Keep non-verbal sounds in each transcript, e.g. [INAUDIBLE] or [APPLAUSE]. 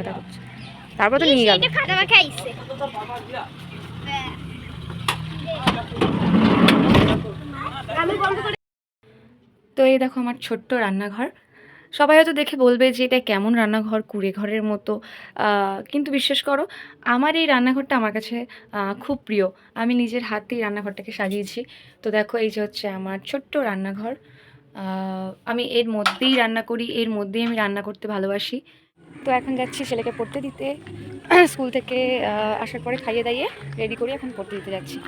ব্যথা করছে। তারপর তো নিয়ে গেল। তো এই দেখো আমার ছোট্ট রান্নাঘর। সবাই হয়তো দেখে বলবে যে এটা কেমন রান্নাঘর কুড়ে ঘরের মতো। কিন্তু বিশ্বাস করো আমার এই রান্নাঘরটা আমার কাছে খুব প্রিয়। আমি নিজের হাতেই রান্নাঘরটাকে সাজিয়েছি। তো দেখো এই যে হচ্ছে আমার ছোট্ট রান্নাঘর। আমি এর মধ্যেই রান্না করি এর মধ্যেই আমি রান্না করতে ভালোবাসি। তো এখন যাচ্ছি ছেলেকে পড়তে দিতে। স্কুল থেকে আসার পরে খাইয়ে দাইয়ে রেডি করে এখন পড়তে দিতে যাচ্ছি।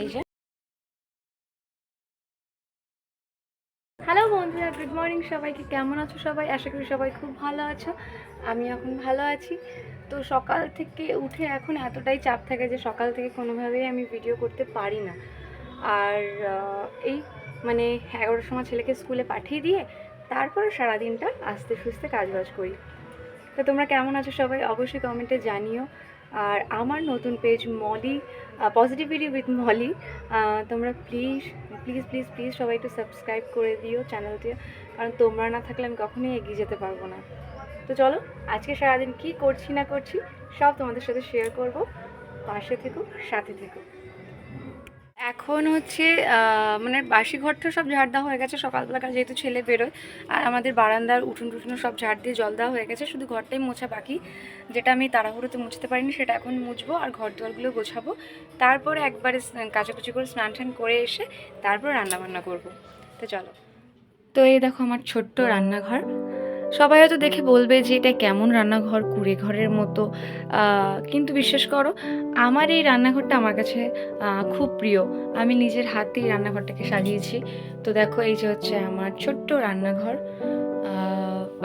এই যে। হ্যালো বন্ধুরা গুড মর্নিং সবাইকে। কেমন আছো সবাই? আশা করি সবাই খুব ভালো আছো। আমি এখন ভালো আছি। তো সকাল থেকে উঠে এখন এতটাই চাপ থাকে যে সকাল থেকে কোনোভাবেই আমি ভিডিও করতে পারি না। আর এই মানে এগারোটার সময় ছেলেকে স্কুলে পাঠিয়ে দিয়ে তারপরে সারাদিনটা আস্তে সুস্তে কাজবাজ করি। তো তোমরা কেমন আছো সবাই? অবশ্যই কমেন্টে জানিও। আর আমার নতুন page Molly positivity with Molly তোমরা প্লিজ প্লিজ প্লিজ প্লিজ সবাই একটু সাবস্ক্রাইব করে দিও চ্যানেলটি কারণ তোমরা না থাকলে আমি কখনোই এগিয়ে যেতে পারব না। তো চলো, আজকে সারাদিন কি করছি না করছি সব তোমাদের সাথে শেয়ার করব। পাশে থেকো, সাথে থেকো। এখন হচ্ছে মানে বাসি ঘরটা সব ঝাড় দেওয়া হয়ে গেছে, সকালবেলা কাল যেহেতু ছেলে বেরোয়, আর আমাদের বারান্দার উঠুন টুঠুন সব ঝাড় দিয়ে জল দেওয়া হয়ে গেছে, শুধু ঘরটাই মোছা বাকি। যেটা আমি তাড়াহুড়োতে মুছতে পারিনি, সেটা এখন মুছবো আর ঘর দুয়ারগুলো গোছাবো। তারপরে একবারে কাচাকুচি করে স্নান টান করে এসে তারপর রান্না বান্না করব। তো চলো। তো এই দেখো আমার ছোট্ট রান্নাঘর। সবাই হয়তো দেখে বলবে যে এটা কেমন রান্নাঘর কুড়ে ঘরের মতো কিন্তু বিশ্বাস করো, আমার এই রান্নাঘরটা আমার কাছে খুব প্রিয়। আমি নিজের হাতেই রান্নাঘরটাকে সাজিয়েছি। তো দেখো, এই যে হচ্ছে আমার ছোট্ট রান্নাঘর।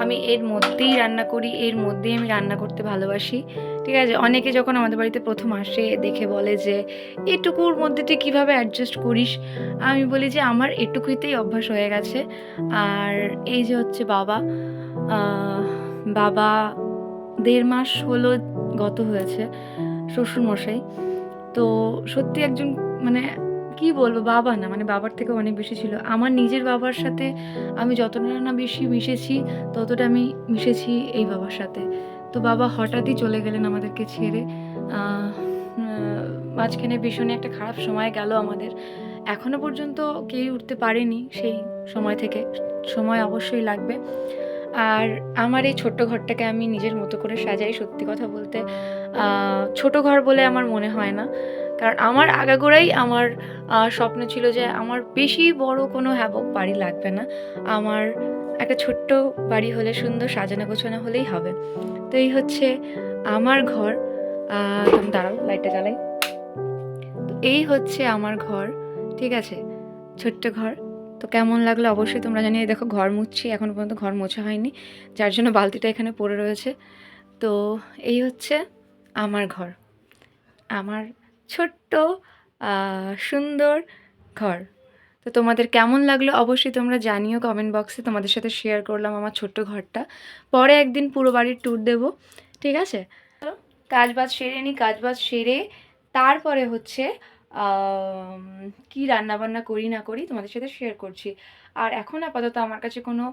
আমি এর মধ্যেই রান্না করি, এর মধ্যেই আমি রান্না করতে ভালোবাসি। ঠিক আছে? অনেকে যখন আমাদের বাড়িতে প্রথম আসে, দেখে বলে যে, এটুকুর মধ্যে তুই কীভাবে অ্যাডজাস্ট করিস? আমি বলি যে, আমার এটুকুইতেই অভ্যাস হয়ে গেছে। আর এই যে হচ্ছে বাবা বাবা দেড় মাস হলো গত হয়েছে, শ্বশুরমশাই। তো সত্যি একজন মানে কি বলব, বাবা না মানে বাবার থেকে অনেক বেশি ছিল। আমার নিজের বাবার সাথে আমি যতটা না বেশি মিশেছি, ততটা আমি মিশেছি এই বাবার সাথে। তো বাবা হঠাৎই চলে গেলেন আমাদেরকে ছেড়ে। মাঝখানে ভীষণই একটা খারাপ সময় গেল আমাদের। এখনও পর্যন্ত কেউ উঠতে পারেনি সেই সময় থেকে। সময় অবশ্যই লাগবে। আর আমার এই ছোট্ট ঘরটাকে আমি নিজের মতো করে সাজাই, সত্যি কথা বলতে। ছোট ঘর বলে আমার মনে হয় না। কারণ আমার আগাগোড়াই আমার স্বপ্ন ছিল যে আমার বেশি বড় কোনো হ্যাবক বাড়ি লাগবে না। আমার একটা ছোট্ট বাড়ি হলে, সুন্দর সাজানো গোছানো হলেই হবে। তো এই হচ্ছে আমার ঘর। দাঁড়াও, লাইটটা জ্বালাই। এই হচ্ছে আমার ঘর, ঠিক আছে? ছোট্ট ঘর। তো কেমন লাগল? অবশ্যই তোমরা জানিয়ে দেখো, ঘর মুছছি এখনও পর্যন্ত ঘর মোছা হয়নি, যার জন্য বালতিটা এখানে পড়ে রয়েছে। তো এই হচ্ছে আমার ঘর, আমার ছোট্ট সুন্দর ঘর। তো তোমাদের কেমন লাগল? অবশ্যই তোমরা জানিও কমেন্ট বক্সে তোমাদের সাথে শেয়ার করলাম আমার ছোট্ট ঘরটা। পরে একদিন পুরো বাড়ির ট্যুর দেবো, ঠিক আছে? কাজ বাজ সেরে নিই কাজ বাজ সেরে তারপরে হচ্ছে কি রান্না বান্না করি না করি তোমাদের সাথে শেয়ার করছি। আর এখন আপাতত আমার কাছে কোনো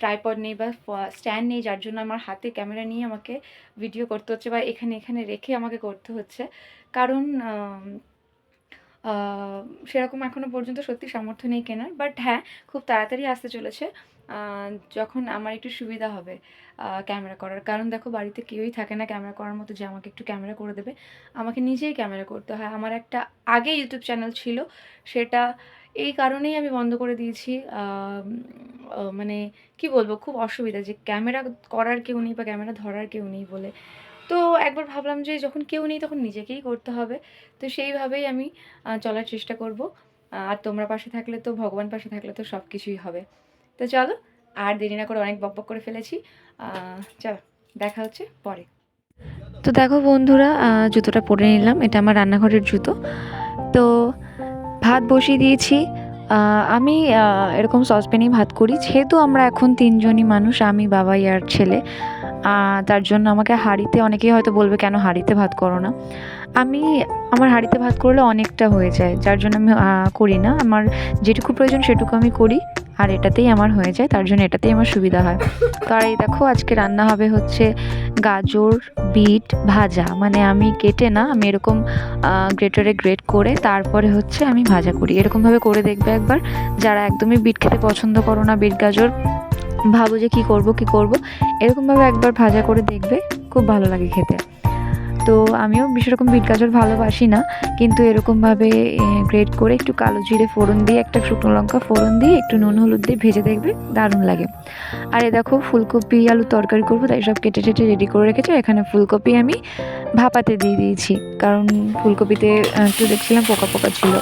ট্রাইপড নেই বা স্ট্যান্ড নেই, যার জন্য আমার হাতে ক্যামেরা নিয়ে আমাকে ভিডিও করতে হচ্ছে বা এখানে এখানে রেখে আমাকে করতে হচ্ছে। কারণ সেরকম এখনও পর্যন্ত সত্যি সামর্থ্য নেই কেনার বাট হ্যাঁ খুব তাড়াতাড়ি আসতে চলেছে। যখন আমার একটু সুবিধা হবে ক্যামেরা করার। কারণ দেখো, বাড়িতে কেউই থাকে না, ক্যামেরা করার মতো যে আমাকে একটু ক্যামেরা করে দেবে, আমাকে নিজেই ক্যামেরা করতে হয়। আমার একটা আগে ইউটিউব চ্যানেল ছিল, সেটা এই কারণেই আমি বন্ধ করে দিয়েছি। মানে কি বলব, খুব অসুবিধা যে ক্যামেরা করার কেউ নেই বা ক্যামেরা ধরার কেউ নেই বলে। তো একবার ভাবলাম যে যখন কেউ নেই, তখন নিজেকেই করতে হবে। তো সেইভাবেই আমি চলার চেষ্টা করব। আর তোমরা পাশে থাকলে তো, ভগবান পাশে থাকলে তো সব কিছুই হবে। তো চলো, আর দেরি না করে অনেক বকবক করে ফেলেছি। চলো, দেখা হচ্ছে পরে। তো দেখো বন্ধুরা জুতোটা পরে নিলাম। এটা আমার রান্নাঘরের জুতো। তো ভাত বসিয়ে দিয়েছি। আমি এরকম সসপ্যানেই ভাত করি। যেহেতু আমরা এখন তিনজনই মানুষ, আমি, বাবাই আর ছেলে তার জন্য আমাকে হাঁড়িতে অনেকেই হয়তো বলবে, কেন হাঁড়িতে ভাত করো না? আমি, আমার হাঁড়িতে ভাত করলে অনেকটা হয়ে যায়। যার জন্য আমি করি না। আমার যেটুকু প্রয়োজন সেটুকু আমি করি। আর এটাতেই আমার হয়ে যায়, তার জন্য এটাতেই আমার সুবিধা হয়। তো আর এই দেখো, আজকে রান্না হবে হচ্ছে গাজর, বিট, ভাজা। মানে আমি কেটে না, আমি এরকম গ্রেটারে গ্রেট করে তারপরে হচ্ছে আমি ভাজা করি। এরকমভাবে করে দেখবে একবার। যারা একদমই বিট খেতে পছন্দ করো না, বিট, গাজর, ভাবো যে কী করব কী করব এরকমভাবে একবার ভাজা করে দেখবে, খুব ভালো লাগে খেতে। তো আমিও বিশেষ রকম বিট গাজর ভালোবাসি না, কিন্তু এরকমভাবে গ্রেট করে একটু কালো জিরে ফোড়ন দিয়ে, একটা শুকনো লঙ্কা ফোড়ন দিয়ে, একটু নুন হলুদ দিয়ে ভেজে দেখবে দারুণ লাগে। আর এ দেখো ফুলকপি আলু তরকারি করব, তাই সব কেটে টেটে রেডি করে রেখেছি এখানে ফুলকপি আমি ভাপাতে দিয়ে দিয়েছি, কারণ ফুলকপিতে একটু দেখছিলাম পোকা পোকা ছিল।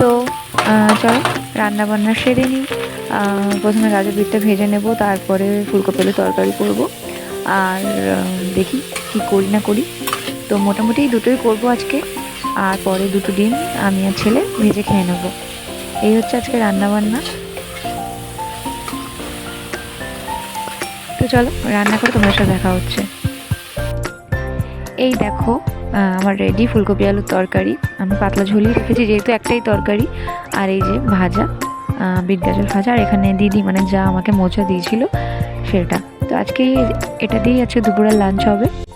তো চলো রান্না বান্না সেরে নিই প্রথমে গাজর বিটটা ভেজে নেব, তারপরে ফুলকপি তরকারি করব, আর দেখি কি করি না করি। তো মোটামুটি দুটোই করব আজকে। আর পরে দুটো ডিম, আমি আর ছেলে ভেজে খেয়ে নেব। এই হচ্ছে আজকে রান্না বান্না তো চলো, রান্না করে তোমার সাথে দেখা হচ্ছে। এই দেখো আমার রেডি ফুলকপি আলুর তরকারি। আমি পাতলা ঝুলিয়ে রেখেছি, যেহেতু একটাই তরকারি। আর এই যে ভাজা বিট গাজর ভাজা। আর এখানে দিদি মানে যা আমাকে মোচা দিয়েছিল, সেটা। তো আজকে এই- এটা দিয়েই আজকে দুপুরের লাঞ্চ হবে।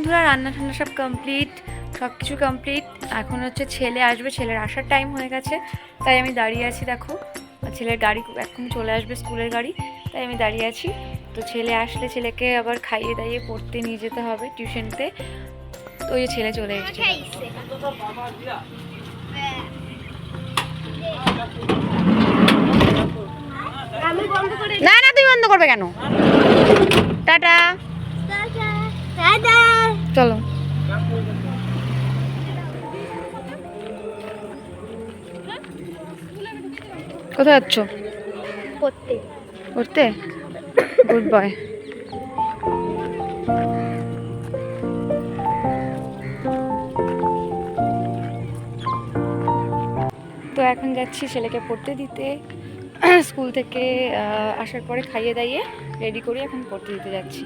বন্ধুরা রান্না ঠান্না সব কমপ্লিট সব কিছু কমপ্লিট এখন হচ্ছে ছেলে আসবে ছেলের আসার টাইম হয়ে গেছে তাই আমি দাঁড়িয়ে আছি দেখো। ছেলের গাড়ি এখন চলে আসবে স্কুলের গাড়ি তাই আমি দাঁড়িয়ে আছি। তো ছেলে আসলে ছেলেকে আবার খাইয়ে দাইয়ে পড়তে নিয়ে যেতে হবে টিউশনতে। তো ওই ছেলে চলে এসেছে। খাইছে। আমি বন্ধ করে না না তুই বন্ধ করবে কেন? টাটা। চলো। কোথায় যাচ্ছ? করতে করতে গুড বয় তো এখন যাচ্ছি ছেলেকে পড়তে দিতে। স্কুল থেকে আসার পরে খাইয়ে দাইয়ে রেডি করে এখন পড়তে দিতে যাচ্ছি।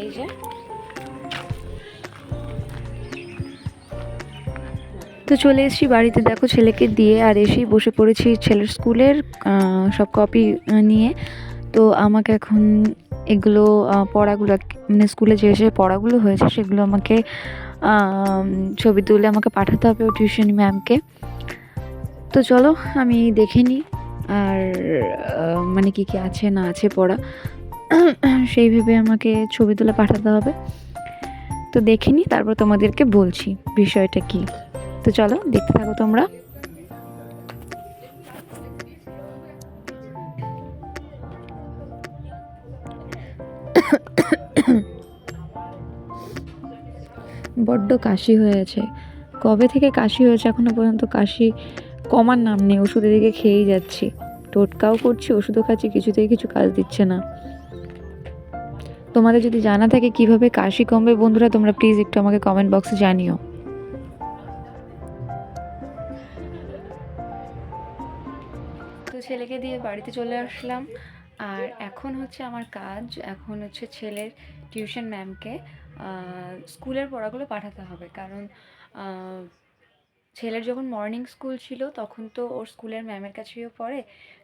এই যে। তো চলে এসেছি বাড়িতে। দেখো ছেলেকে দিয়ে আর এসেই বসে পড়েছি ছেলের স্কুলের সব কপি নিয়ে। তো আমাকে এখন এগুলো পড়াগুলো মানে স্কুলে যে যে পড়াগুলো হয়েছে সেগুলো আমাকে ছবি তুলে আমাকে পাঠাতে হবে টিউশন ম্যামকে তো চলো আমি দেখে নিই আর মানে কী কী আছে না আছে পড়া। সেই ভেবে আমাকে ছবি তুলে পাঠাতে হবে। তো দেখে নিই, তারপর তোমাদেরকে বলছি বিষয়টা কী। তো চলো, দেখতে থাকো তোমরা। বড্ড কাশি হয়েছে। কবে থেকে কাশি হয়েছে এখনও পর্যন্ত কাশি কমার নাম নেই ওষুধ এদিকে খেয়েই যাচ্ছি। টোটকাও করছি, ওষুধও খাচ্ছি, কিছুতেই কিছু কাজ দিচ্ছে না। তোমাদের যদি জানা থাকে কীভাবে কাশি কমবে, বন্ধুরা, তোমরা প্লিজ একটু আমাকে কমেন্ট বক্সে জানিও। ছেলেকে দিয়ে বাড়িতে চলে আসলাম। আর এখন হচ্ছে আমার কাজ, এখন হচ্ছে ছেলের টিউশন ম্যামকে স্কুলের পড়াগুলো পাঠাতে হবে। কারণ ছেলের যখন মর্নিং স্কুল ছিল, তখন তো ওর স্কুলের ম্যামের কাছেও পড়ে,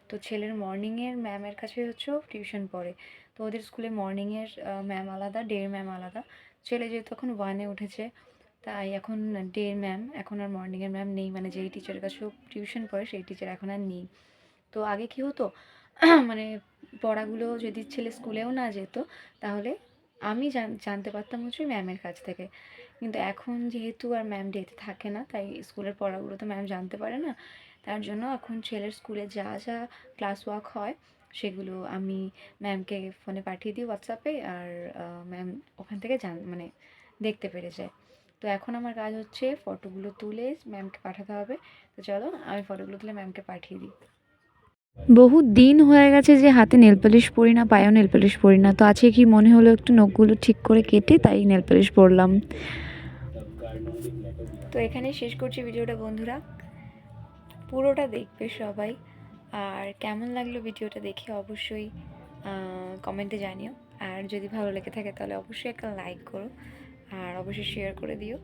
তো ছেলের মর্নিংয়ের ম্যামের কাছে হচ্ছে টিউশন পড়ে। তো ওদের স্কুলে মর্নিংয়ের ম্যাম আলাদা ডের ম্যাম আলাদা। ছেলে যেহেতু এখন ওয়ানে উঠেছে, তাই এখন ডের ম্যাম এখন আর মর্নিংয়ের ম্যাম নেই। মানে যেই টিচারের কাছেও টিউশন পড়ে, সেই টিচার এখন আর নেই। তো আগে কি হতো? [CLEARS THROAT] মানে পড়াগুলো যদি ছেলে স্কুলেও না যেত, তাহলে আমি জানতে পারতাম হচ্ছে ম্যামের কাছ থেকে। কিন্তু এখন যেহেতু আর ম্যাম ডেতে থাকে না, তাই স্কুলের পড়াগুলো তো ম্যাম জানতে পারে না। তার জন্য এখন ছেলের স্কুলে যা যা ক্লাস ওয়ার্ক হয়, সেগুলো আমি ম্যামকে ফোনে পাঠিয়ে দিই হোয়াটসঅ্যাপে আর ম্যাম ওখান থেকে জান মানে দেখতে পেরে যায়। তো এখন আমার কাজ হচ্ছে ফটোগুলো তুলে ম্যামকে পাঠাতে হবে। তো চলো আমি ফটোগুলো তুলে ম্যামকে পাঠিয়ে দিই। বহু দিন হয়ে গেছে যে হাতে নেল পালিশ পরি না, পায়েও নেল পালিশ পরি না। তো আজকে কি মনে হলো একটু নখগুলো ঠিক করে কেটে তাই নেল পালিশ পরলাম? তো এখানে শেষ করছি ভিডিওটা, বন্ধুরা। পুরোটা দেখবে সবাই। আর কেমন লাগল ভিডিওটা দেখে অবশ্যই কমেন্টে জানিও। আর যদি ভালো লেগে থাকে তাহলে অবশ্যই একটা লাইক করো। আর অবশ্যই শেয়ার করে দিও।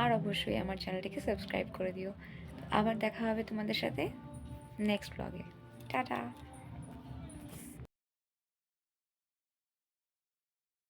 আর অবশ্যই আমার চ্যানেলটিকে সাবস্ক্রাইব করে দিও। আবার দেখা হবে তোমাদের সাথে নেক্সট ব্লগে টাটা।